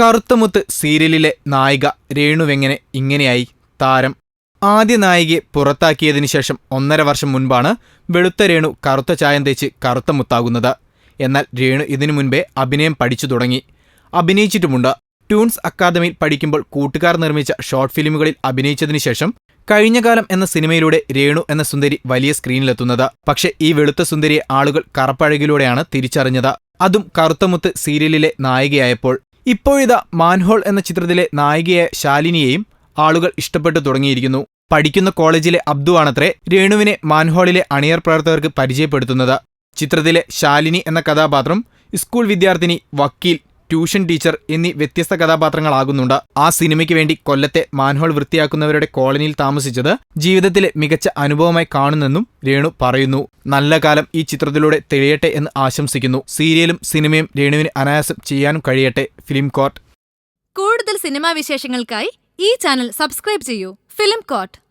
കറുത്തമുത്ത് സീരിയലിലെ നായിക രേണുവെങ്ങനെ ഇങ്ങനെയായി? താരം. ആദ്യ നായികയെ പുറത്താക്കിയതിനു ശേഷം ഒന്നര വർഷം മുൻപാണ് വെളുത്ത രേണു കറുത്ത ചായം തേച്ച് കറുത്ത മുത്താകുന്നത്. എന്നാൽ രേണു ഇതിനു മുൻപേ അഭിനയം പഠിച്ചു തുടങ്ങി. അഭിനയിച്ചിട്ടുമുണ്ട്. ട്യൂൺസ് അക്കാദമിയിൽ പഠിക്കുമ്പോൾ കൂട്ടുകാർ നിർമ്മിച്ച ഷോർട്ട് ഫിലിമുകളിൽ അഭിനയിച്ചതിനു ശേഷം കഴിഞ്ഞ കാലം എന്ന സിനിമയിലൂടെ രേണു എന്ന സുന്ദരി വലിയ സ്ക്രീനിലെത്തുന്നത്. പക്ഷേ ഈ വെളുത്ത സുന്ദരിയെ ആളുകൾ കറപ്പഴകിലൂടെയാണ് തിരിച്ചറിഞ്ഞത്. അതും കറുത്തമുത്ത് സീരിയലിലെ നായികയായപ്പോൾ. ഇപ്പോഴിതാ മാൻഹോൾ എന്ന ചിത്രത്തിലെ നായികയായ ശാലിനിയെയും ആളുകൾ ഇഷ്ടപ്പെട്ടു തുടങ്ങിയിരിക്കുന്നു. പഠിക്കുന്ന കോളേജിലെ അബ്ദു ആണത്രേ രേണുവിനെ മാൻഹോളിലെ അണിയർ പ്രവർത്തകർക്ക് പരിചയപ്പെടുത്തുന്നത്. ചിത്രത്തിലെ ശാലിനി എന്ന കഥാപാത്രം സ്കൂൾ വിദ്യാർത്ഥിനി വക്കീൽ ട്യൂഷൻ ടീച്ചർ എന്നീ വ്യത്യസ്ത കഥാപാത്രങ്ങളാകുന്നുണ്ട്. ആ സിനിമയ്ക്ക് വേണ്ടി കൊല്ലത്തെ മാൻഹോൾ വൃത്തിയാക്കുന്നവരുടെ കോളനിയിൽ താമസിച്ചത് ജീവിതത്തിലെ മികച്ച അനുഭവമായി കാണുന്നെന്നും രേണു പറയുന്നു. നല്ല കാലം ഈ ചിത്രത്തിലൂടെ തെളിയട്ടെ എന്ന് ആശംസിക്കുന്നു. സീരിയലും സിനിമയും രേണുവിന് അനായാസം ചെയ്യാനും കഴിയട്ടെ. Film court. കൂടുതൽ സിനിമാ വിശേഷങ്ങൾക്കായി ഈ ചാനൽ സബ്സ്ക്രൈബ് ചെയ്യൂ. Film coat